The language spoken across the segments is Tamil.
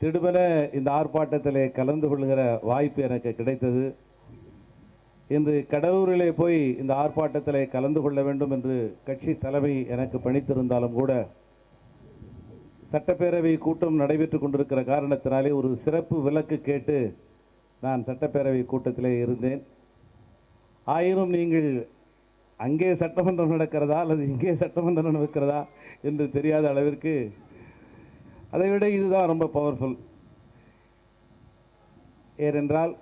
திடுமன இந்த ஆர்ப்பாட்டத்தில் கலந்து கொள்கிற வாய்ப்பு எனக்கு கிடைத்தது. இன்று கடலூரிலே போய் இந்த ஆர்ப்பாட்டத்தில் கலந்து கொள்ள வேண்டும் என்று கட்சி தலைமை எனக்கு பணித்திருந்தாலும் கூட சட்டப்பேரவை கூட்டம் நடைபெற்று கொண்டிருக்கிற காரணத்தினாலே ஒரு சிறப்பு விலக்கு கேட்டு நான் சட்டப்பேரவை கூட்டத்திலே இருந்தேன். ஆயினும் நீங்கள் அங்கே சட்டமன்றம் நடக்கிறதா அல்லது இங்கே சட்டமன்றம் நடக்கிறதா என்று தெரியாத அளவிற்கு அதை விட இதுதான் ரொம்ப பவர்ஃபுல் ஏனென்றால்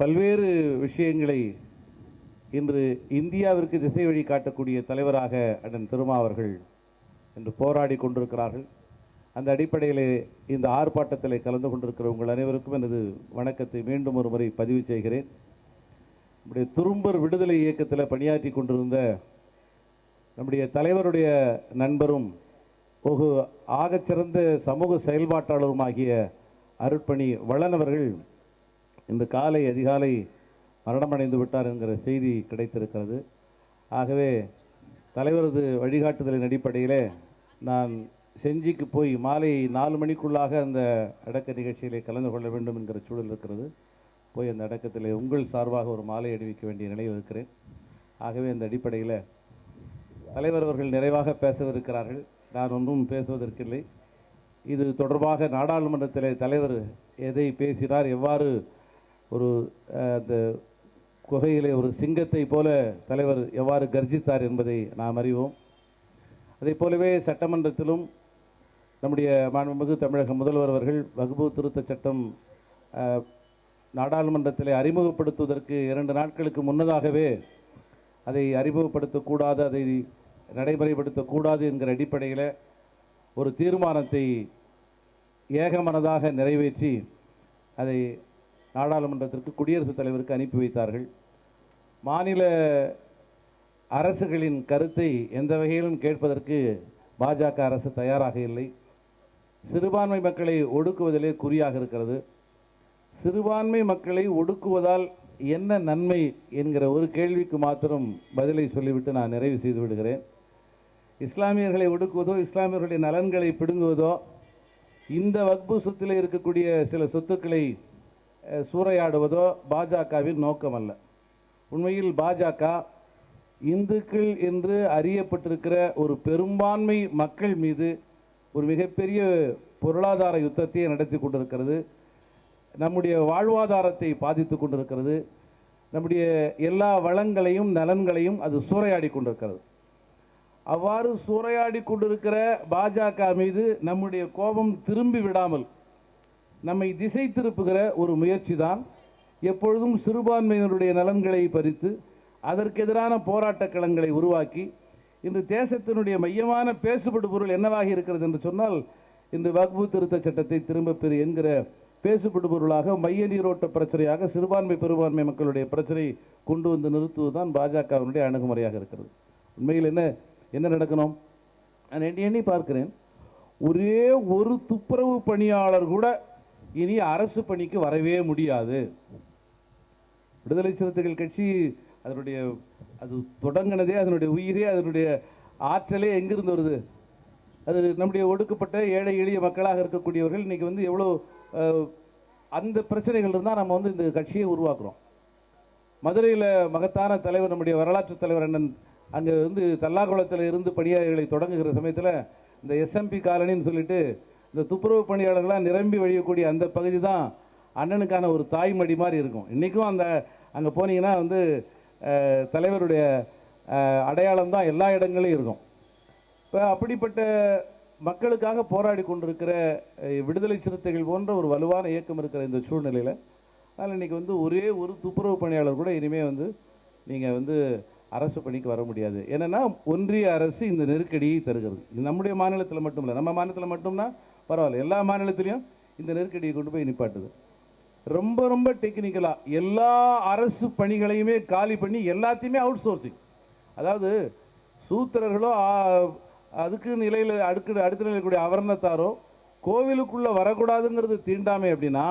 பல்வேறு விஷயங்களை இன்று இந்தியாவிற்கு திசை வழி காட்டக்கூடிய தலைவராக அண்ணன் திருமா அவர்கள் போராடி கொண்டிருக்கிறார்கள். அந்த அடிப்படையிலே இந்த ஆர்ப்பாட்டத்தில் கலந்து கொண்டிருக்கிற உங்கள் அனைவருக்கும் எனது வணக்கத்தை மீண்டும் ஒரு முறை பதிவு செய்கிறேன். நம்முடைய துரும்பர் விடுதலை இயக்கத்தில் பணியாற்றி கொண்டிருந்த நம்முடைய தலைவருடைய நண்பரும் ஒரு ஆகச்சிறந்த சமூக செயல்பாட்டாளருமாகிய அருட்பணி வளனவர்கள் இந்த இன்று காலை அதிகாலை மரணமடைந்து விட்டார் என்கிற செய்தி கிடைத்திருக்கிறது. ஆகவே தலைவரது வழிகாட்டுதலின் அடிப்படையில் நான் செஞ்சிக்கு போய் மாலை நாலு மணிக்குள்ளாக அந்த அடக்க நிகழ்ச்சியிலே கலந்து கொள்ள வேண்டும் என்கிற சூழல் இருக்கிறது. போய் அந்த அடக்கத்தில் உங்கள் சார்பாக ஒரு மாலை அணிவிக்க வேண்டிய நிலையில் இருக்கிறேன். ஆகவே அந்த அடிப்படையில் தலைவர் அவர்கள் நிறைவாக பேசவிருக்கிறார்கள். நான் ஒன்றும் பேசுவதற்கில்லை. இது தொடர்பாக நாடாளுமன்றத்தில் தலைவர் எதை பேசினார்? எவ்வாறு ஒரு அந்த குகையிலே ஒரு சிங்கத்தை போல தலைவர் எவ்வாறு கர்ஜித்தார் என்பதை நாம் அறிவோம். அதைப் போலவே சட்டமன்றத்திலும் நம்முடைய மாண்புமிகு தமிழக முதல்வர் அவர்கள் வகுப்பு திருத்த சட்டம் நாடாளுமன்றத்தில் அறிமுகப்படுத்துவதற்கு இரண்டு நாட்களுக்கு முன்னதாகவே அதை அறிமுகப்படுத்தக்கூடாது அதை நடைமுறைப்படுத்தக்கூடாது என்கிற அடிப்படையில் ஒரு தீர்மானத்தை ஏகமனதாக நிறைவேற்றி அதை நாடாளுமன்றத்திற்கு குடியரசுத் தலைவருக்கு அனுப்பி வைத்தார்கள். மாநில அரசுகளின் கருத்தை எந்த வகையிலும் கேட்பதற்கு பாஜக அரசு தயாராக இல்லை. சிறுபான்மை மக்களை ஒடுக்குவதிலே குறியாக இருக்கிறது. சிறுபான்மை மக்களை ஒடுக்குவதால் என்ன நன்மை என்கிற ஒரு கேள்விக்கு மாத்திரம் பதிலை சொல்லிவிட்டு நான் நிறைவு செய்து விடுகிறேன். இஸ்லாமியர்களை ஒடுக்குவதோ இஸ்லாமியர்களுடைய நலன்களை பிடுங்குவதோ இந்த வக்பு சொத்தில் இருக்கக்கூடிய சில சொத்துக்களை சூறையாடுவதோ பாஜகவின் நோக்கமல்ல. உண்மையில் பாஜக இந்துக்கள் என்று அறியப்பட்டிருக்கிற ஒரு பெரும்பான்மை மக்கள் மீது ஒரு மிகப்பெரிய பொருளாதார யுத்தத்தை நடத்தி கொண்டிருக்கிறது. நம்முடைய வாழ்வாதாரத்தை பாதித்து கொண்டிருக்கிறது. நம்முடைய எல்லா வளங்களையும் நலன்களையும் அது சூறையாடி கொண்டிருக்கிறது. அவ்வாறு சூறையாடி கொண்டிருக்கிற பாஜக மீது நம்முடைய கோபம் திரும்பி விடாமல் நம்மை திசை திருப்புகிற ஒரு முயற்சி தான் எப்பொழுதும் சிறுபான்மையினருடைய நலன்களை பறித்து அதற்கு எதிரான போராட்ட களங்களை உருவாக்கி இன்று தேசத்தினுடைய மையமான பேசுபடு பொருள் என்னவாக இருக்கிறது என்று சொன்னால் இன்று வகுப்பு திருத்த சட்டத்தை திரும்பப் பெறு என்கிற பேசுபடு பொருளாக மைய நீரோட்ட பிரச்சனையாக சிறுபான்மை பெரும்பான்மை மக்களுடைய பிரச்சனை கொண்டு வந்து நிறுத்துவதுதான் பாஜகவினுடைய அணுகுமுறையாக இருக்கிறது. உண்மையில் என்ன? என்ன நடக்கணும்? நான் எண்ணி எண்ணி பார்க்கிறேன். ஒரே ஒரு துப்புரவு பணியாளர் கூட இனி அரசு பணிக்கு வரவே முடியாது. விடுதலை சிறுத்தைகள் கட்சி அதனுடைய அது தொடங்கினதே அதனுடைய உயிரே அதனுடைய ஆற்றலே எங்கிருந்து வருது? அது நம்முடைய ஒடுக்கப்பட்ட ஏழை எளிய மக்களாக இருக்கக்கூடியவர்கள் இன்னைக்கு வந்து எவ்வளோ அஹ், அந்த பிரச்சனைகள் இருந்தால் நம்ம வந்து இந்த கட்சியை உருவாக்குறோம். மதுரையில் மகத்தான தலைவர் நம்முடைய வரலாற்று தலைவர் அண்ணன் அங்கே வந்து தல்லாகுளத்தில் இருந்து பணியாளர்களை தொடங்குகிற சமயத்தில் இந்த எஸ்எம்பி காலனின்னு சொல்லிட்டு இந்த துப்புரவு பணியாளர்களாக நிரம்பி வழியக்கூடிய அந்த பகுதி தான் அண்ணனுக்கான ஒரு தாய்மடி மாதிரி இருக்கும். இன்றைக்கும் அந்த அங்கே போனீங்கன்னா வந்து தலைவருடைய அடையாளம் தான் எல்லா இடங்களையும் இருக்கும். இப்போ அப்படிப்பட்ட மக்களுக்காக போராடி கொண்டிருக்கிற விடுதலை சிறுத்தைகள் போன்ற ஒரு வலுவான இயக்கம் இருக்கிற இந்த சூழ்நிலையில் அதனால் இன்றைக்கி வந்து ஒரே ஒரு துப்புரவு பணியாளர் கூட இனிமேல் வந்து நீங்கள் வந்து அரசு பணிக்கு வர முடியாது. என்னென்னா ஒன்றிய அரசு இந்த நெருக்கடியை தருகிறது. இது நம்முடைய மாநிலத்தில் மட்டும் இல்லை நம்ம மாநிலத்தில் மட்டும்னா பரவாயில்ல எல்லா மாநிலத்திலையும் இந்த நெருக்கடியை கொண்டு போய் நிப்பாட்டுது. ரொம்ப ரொம்ப டெக்னிக்கலாக எல்லா அரசு பணிகளையுமே காலி பண்ணி எல்லாத்தையுமே அவுட் சோர்சிங் அதாவது சூத்திரர்களோ அதுக்கு நிலையில் அடுக்கு அடுத்த நிலையில் கூடிய அவர்ணத்தாரோ கோவிலுக்குள்ளே வரக்கூடாதுங்கிறது தீண்டாமை அப்படின்னா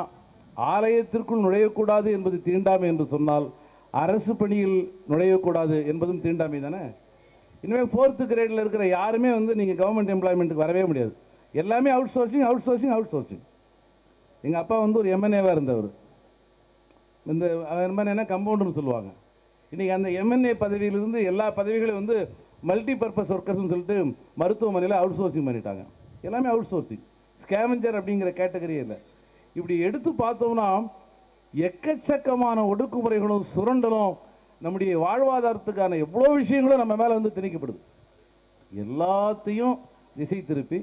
ஆலயத்திற்குள் நுழையக்கூடாது என்பது தீண்டாமை என்று சொன்னால் அரசு பணியில் நுழையக்கூடாது என்பதும் தீண்டாமை தானே? இனிமேல் ஃபோர்த்து கிரேடில் இருக்கிற யாருமே வந்து நீங்கள் கவர்மெண்ட் எம்ப்ளாய்மெண்ட்டுக்கு வரவே முடியாது. எல்லாமே outsourcing outsourcing outsourcing எங்கள் அப்பா வந்து ஒரு எம்என்ஏவாக இருந்தவர். இந்த எம்என்ஏனா கம்பவுண்டர்னு சொல்லுவாங்க. இன்றைக்கி அந்த எம்என்ஏ பதவியிலிருந்து எல்லா பதவிகளையும் வந்து மல்டி பர்பஸ் ஒர்க்கர்ஸ்னு சொல்லிட்டு மருத்துவமனையில் அவுட் சோர்சிங் பண்ணிட்டாங்க. எல்லாமே அவுட் சோர்சிங் ஸ்கேவஞ்சர் அப்படிங்கிற கேட்டகரியே இல்லை. இப்படி எடுத்து பார்த்தோம்னா எக்கச்சக்கமான ஒடுக்குமுறைகளும் சுரண்டலும் நம்முடைய வாழ்வாதாரத்துக்கான எவ்வளோ விஷயங்களும் நம்ம மேலே வந்து திணிக்கப்படுது. எல்லாத்தையும் திசை திருப்பி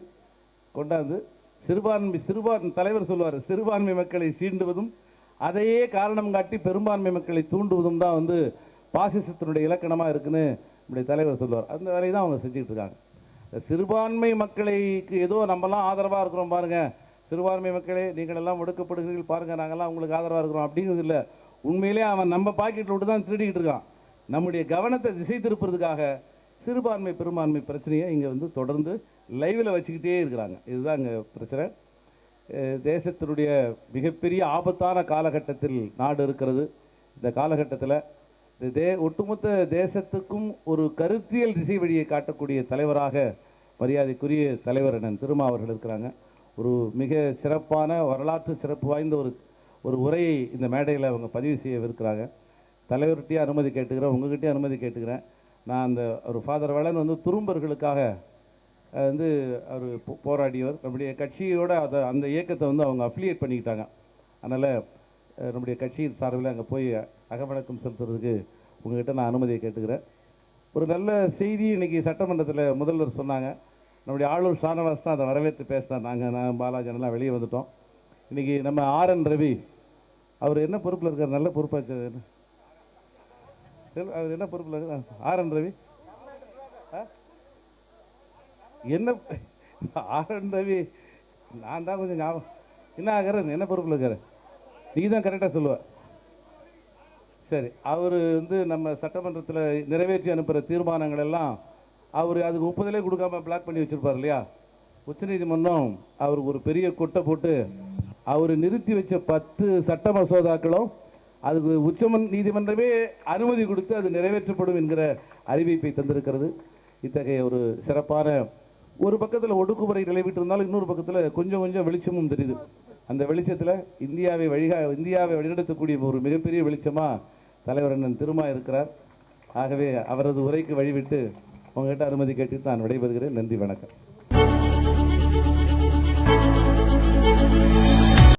கொண்டாந்து சிறுபான்மை சிறுபான் தலைவர் சொல்லுவார் சிறுபான்மை மக்களை சீண்டுவதும் அதையே காரணம் காட்டி பெரும்பான்மை மக்களை தூண்டுவதும் தான் வந்து பாசிசத்தினுடைய இலக்கணமாக இருக்குன்னு நம்முடைய தலைவர் சொல்லுவார். அந்த வேலையை தான் அவங்க செஞ்சுக்கிட்டு இருக்காங்க. சிறுபான்மை மக்களுக்கு ஏதோ நம்மலாம் ஆதரவாக இருக்கிறோம் பாருங்கள் சிறுபான்மை மக்களே நீங்கள் எல்லாம் ஒடுக்கப்படுகிறீர்கள் பாருங்கள் நாங்கள்லாம் உங்களுக்கு ஆதரவாக இருக்கிறோம். அப்படிங்கிறது இல்லை. உண்மையிலே அவன் நம்ம பாக்கெட்டில் விட்டு தான் திருடிக்கிட்டு இருக்கான். நம்முடைய கவனத்தை திசை திருப்புறதுக்காக சிறுபான்மை பெரும்பான்மை பிரச்சனையை இங்கே வந்து தொடர்ந்து லைவில் வச்சுக்கிட்டே இருக்கிறாங்க. இதுதான் இங்கே பிரச்சனை. தேசத்தினுடைய மிகப்பெரிய ஆபத்தான காலகட்டத்தில் நாடு இருக்கிறது. இந்த காலகட்டத்தில் இந்த தே ஒட்டுமொத்த தேசத்துக்கும் ஒரு கருத்தியல் திசை வழியை காட்டக்கூடிய தலைவராக மரியாதைக்குரிய தலைவர் அண்ணன் திருமா அவர்கள் இருக்கிறாங்க. ஒரு மிக சிறப்பான வரலாற்று சிறப்பு வாய்ந்த ஒரு ஒரு உரையை இந்த மேடையில் அவங்க பதிவு செய்யவிருக்கிறாங்க. தலைவர்கிட்டயே அனுமதி கேட்டுக்கிறேன் உங்ககிட்டயே அனுமதி கேட்டுக்கிறேன். நான் அந்த ஒரு ஃபாதர் வளன் வந்து துரும்பர்களுக்காக வந்து அவர் போ- போராடியவர். நம்முடைய கட்சியோட அதை அந்த இயக்கத்தை வந்து அவங்க அஃபிலியேட் பண்ணிக்கிட்டாங்க. அதனால் நம்முடைய கட்சியின் சார்பில் அங்கே போய் அகவணக்கம் செலுத்துறதுக்கு உங்கள்கிட்ட நான் அனுமதியை கேட்டுக்கிறேன். ஒரு நல்ல செய்தி இன்னைக்கு சட்டமன்றத்தில் முதல்வர் சொன்னாங்க. நம்முடைய ஆளுநர் ஷானவாஸ் தான் அதை வரவேற்று பேசினார். நாங்கள் நான் பாலாஜன் வெளியே வந்துட்டோம். இன்னைக்கு நம்ம ஆர் என் ரவி அவர் என்ன பொறுப்பில் இருக்கார்? நல்ல பொறுப்பாச்சு அவர் என்ன பொறுப்பில் இருக்கார்? R N Ravi. என்ன ஆர் என் ரவி நான் தான் கொஞ்சம் ஞாபகம் என்ன ஆகிறேன் என்ன பொறுப்பில் இருக்காரு? நீ தான் கரெக்டாக சொல்லுவ. சரி அவர் வந்து நம்ம சட்டமன்றத்தில் நிறைவேற்றி அனுப்புகிற தீர்மானங்கள் எல்லாம் அவர் அதுக்கு ஒப்புதலே கொடுக்காம பிளாக் பண்ணி வச்சிருப்பார் இல்லையா? உச்சநீதிமன்றம் அவருக்கு ஒரு பெரிய கொட்டை போட்டு அவர் நிறுத்தி வச்ச பத்து சட்ட மசோதாக்களும் அதுக்கு உச்சமன் நீதிமன்றமே அனுமதி கொடுத்து அது நிறைவேற்றப்படும் என்கிற அறிவிப்பை தந்திருக்கிறது. இத்தகைய ஒரு சிறப்பான ஒரு பக்கத்தில் ஒடுக்குமுறை நிலவிட்டு இருந்தாலும் இன்னொரு பக்கத்தில் கொஞ்சம் கொஞ்சம் வெளிச்சமும் தெரியுது. அந்த வெளிச்சத்தில் இந்தியாவை வழிகா இந்தியாவை வழிநடத்தக்கூடிய ஒரு மிகப்பெரிய வெளிச்சமாக தலைவர் அண்ணன் திருமா இருக்கிறார். ஆகவே அவரது உரைக்கு வழிவிட்டு உங்ககிட்ட அனுமதி கேட்டு நான் விடைபெறுகிறேன். நன்றி வணக்கம்.